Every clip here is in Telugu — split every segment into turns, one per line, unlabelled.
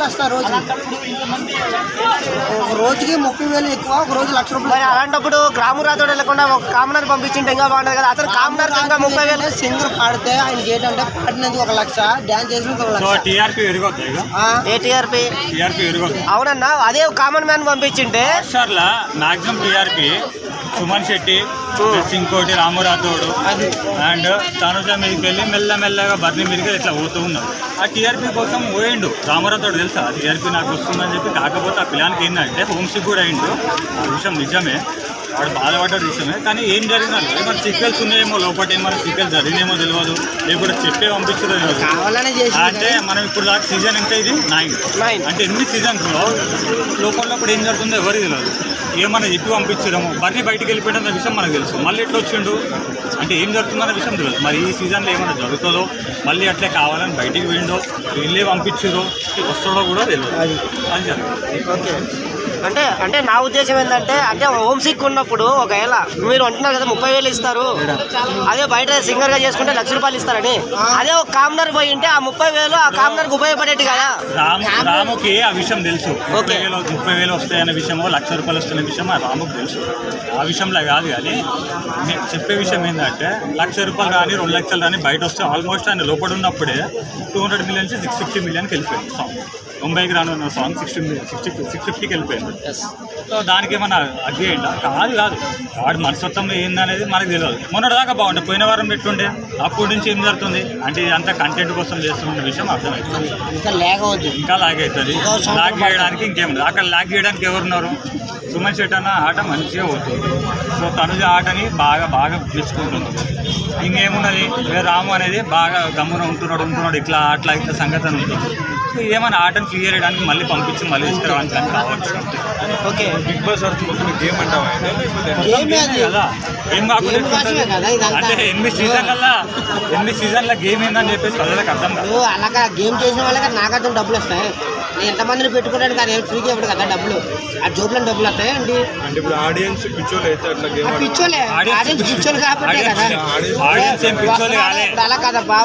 వేలు వస్తారు రోజు ఒక రోజుకి ముప్పై వేలు ఎక్కువ ఒక రోజు లక్ష
మరి
రూపాయలు
అలాంటప్పుడు గ్రాము రాతోడు వెళ్ళకుండా ఒక కామనర్ పంపించింటే ఇంకా బాగుంటుంది కదా. అతను కామనర్ ఇంకా ముప్పై వేలు
సింగర్ పాడితే ఆయనకి ఏంటంటే పాడినందుకు ఒక లక్ష డాన్స్ చేసినందుకు ఒక
సో
లక్ష
టీఆర్పీ పెరిగొద్దు ఇక?
ఆ,
ఏటీఆర్పి
టీఆర్పీ పెరిగొద్దు
అవునన్నా అదే common man పంపించింటే
maximum TRP Suman Shetty plus ఇంకోటి రాము రాథోడు అండ్ తనుజ మీదకి వెళ్ళి మెల్ల మెల్లగా బర్ని మీదకి ఇట్లా పోతూ ఉన్నాడు ఆ టీఆర్పీ కోసం పోయిండు. రామారాథోడు తెలుసా? టీఆర్పీ నాకు వస్తుందని చెప్పి కాకపోతే ఆ పిల్లానికి ఏంటంటే హోమ్ సిక్ కూడా అయిండు. ఆ విషయం నిజమే. వాడు బాధపడ్డాడు విషయమే కానీ ఏం జరిగినా ఏమైనా సిక్కల్స్ ఉన్నాయేమో లోపల ఏమైనా సిక్కలు జరిగినేమో తెలియదు లేకపోతే చెప్పే పంపించదో అంటే మనం ఇప్పుడు దాకా సీజన్ ఎంత ఇది నైన్. అంటే ఎన్ని సీజన్స్లో లోపల ఇప్పుడు ఏం జరుగుతుందో ఎవరికి తెలియదు ఏమన్నా చెప్పి పంపించడము బన్నీ బయటికి వెళ్ళిపోయిన విషయం మనకు తెలుసు. మళ్ళీ ఎట్లా వచ్చిండు? అంటే ఏం జరుగుతుందన్న విషయం తెలియదు మరి ఈ సీజన్లో ఏమైనా జరుగుతుందో మళ్ళీ అట్లే కావాలని బయటికి పోయిండో వీళ్ళే పంపించారో వస్తాడో కూడా తెలియదు.
అది.
జరుగుతుంది.
అంటే అంటే నా ఉద్దేశం ఏంటంటే అంటే హోమ్ సిక్ ఉన్నప్పుడు ఒకవేళ మీరు అంటున్నారు కదా ముప్పై వేలు ఇస్తారు. అదే బయట సింగర్గా చేసుకుంటే లక్ష రూపాయలు ఇస్తారని. అదే ఒక కామనర్ పోయి ఉంటే ఆ ముప్పై వేలు ఆ కామనర్కు ఉపయోగపడేది కదా.
రాము రాముకి ఆ విషయం తెలుసు.
ఓకే.
ముప్పై వేలు వస్తాయనే విషయమో లక్ష రూపాయలు వస్తున్న విషయం ఆ రాముకు తెలుసు. ఆ విషయంలో కాదు కానీ నేను చెప్పే విషయం ఏంటంటే లక్ష రూపాయలు కానీ రెండు లక్షలు కానీ బయట వస్తే ఆల్మోస్ట్ ఆయన లోపల ఉన్నప్పుడే two hundred millions six fifty మిలియన్కి వెళ్ళిపోయింది సాంగ్ ముంబైకి రానున్న సాంగ్ సిక్స్టీ సిక్స్టీ సిక్స్ ఫిఫ్టీకి వెళ్ళిపోయింది. సో దానికి ఏమన్నా అగ్గి అయిందా కాదు కాదు. వాడి మనస్తత్వంలో ఏందనేది మనకు తెలియదు మొన్నటి దాకా బాగుండే. పోయిన వారం పెట్టుండే అప్పటి నుంచి ఏం జరుగుతుంది? అంటే ఇదంతా కంటెంట్ కోసం చేస్తున్న విషయం అర్థమవుతుంది
ఇంకా లేకపోతే
ఇంకా లాగ్ అవుతుంది. లాగ్ చేయడానికి ఇంకేముంది అక్కడ లాగ్ చేయడానికి ఎవరున్నారు సుమన్ శెట్టి అన్న ఆట మంచిగా అవుతుంది సో తనుజ ఆటని బాగా బాగా మెచ్చుకుంటుంది. ఇంకేమున్నది? ఇక రాము అనేది బాగా గమ్మున ఉంటున్నాడు ఉంటున్నాడు. ఇట్లా అట్లా ఇట్లా సంగతి ఉంటుంది. సో ఏమైనా ఆటను క్లియర్ చేయడానికి మళ్ళీ పంపించి మళ్ళీ తీసుకురావడానికి కావచ్చు
ఓకే.
బిగ్ బాస్ ఆడుతూ మొత్తం గేమ్ అంటావా?
గేమే అది.
కదా? ఏం కాకుండా
గేమ్ కోసమే కదా ఇదంతా.
అంటే ఎనిమిది సీజన్ల ఎనిమిది సీజన్ల గేమ్ ఏందని చెప్పేసి ప్రజలకు అర్థం కాదు.
అలాగా గేమ్ చేసిన వాళ్ళకి నాకైతే డబ్బులు వస్తాయి. నేను ఎంతమందిని పెట్టుకుంటాను కానీ ఏం ఫ్రీగా ఇవ్వడు కదా డబ్బులు. ఆ జోబులో డబ్బులు వస్తాయి అండి
అంటే ఇప్పుడు ఆడియన్స్ పిచ్చోళ్ళు అయితే అట్లా గేమ్
పిచ్చోలే ఆడియన్స్ పిచ్చోలు కాబట్టి కదా.
ఆడియన్స్ ఏం పిచ్చోళ్ళు కాలే.
అలా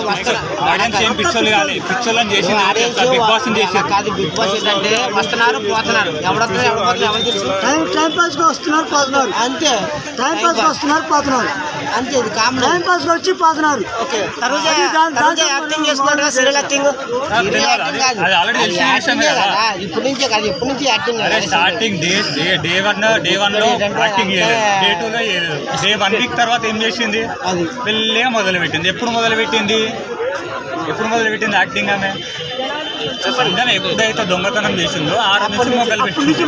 వస్తున్నా.
ఆడియన్స్ ఏం పిచ్చోళ్ళు కాలే. పిచ్చోళ్ళని చేసింది ఎవరు
ఆడియన్స్?
బిగ్ బాస్ చేసి
కాదు బిగ్ బాస్ ఏంటంటే వస్తున్నారు పోతున్నారు. ఎవడొస్తున్నారు
టైం టైం పాస్గా వస్తున్నారు పోతున్నారు
అంతే.
టైం పాస్గా వస్తున్నారు పోతున్నారు
అంతే ఇది కామన్.
టైం పాస్గా వచ్చి పోతున్నారు
ఓకే.
యాక్టింగ్ సీరియల్ యాక్టింగ్
నుంచే కదా నుంచి acting
starting day one day
వన్లో
యాక్టింగ్ డే టూ లో చేయలేదు డే వన్ వీక్ తర్వాత ఏం చేసింది? మొదలు పెట్టింది ఎప్పుడు మొదలు పెట్టింది ఎప్పుడు మొదలు పెట్టింది యాక్టింగ్ ఆమె ఎప్పుడైతే దొంగతనం చేసిందో ఆ రోజు నుంచి మొదలు పెట్టింది
నుంచి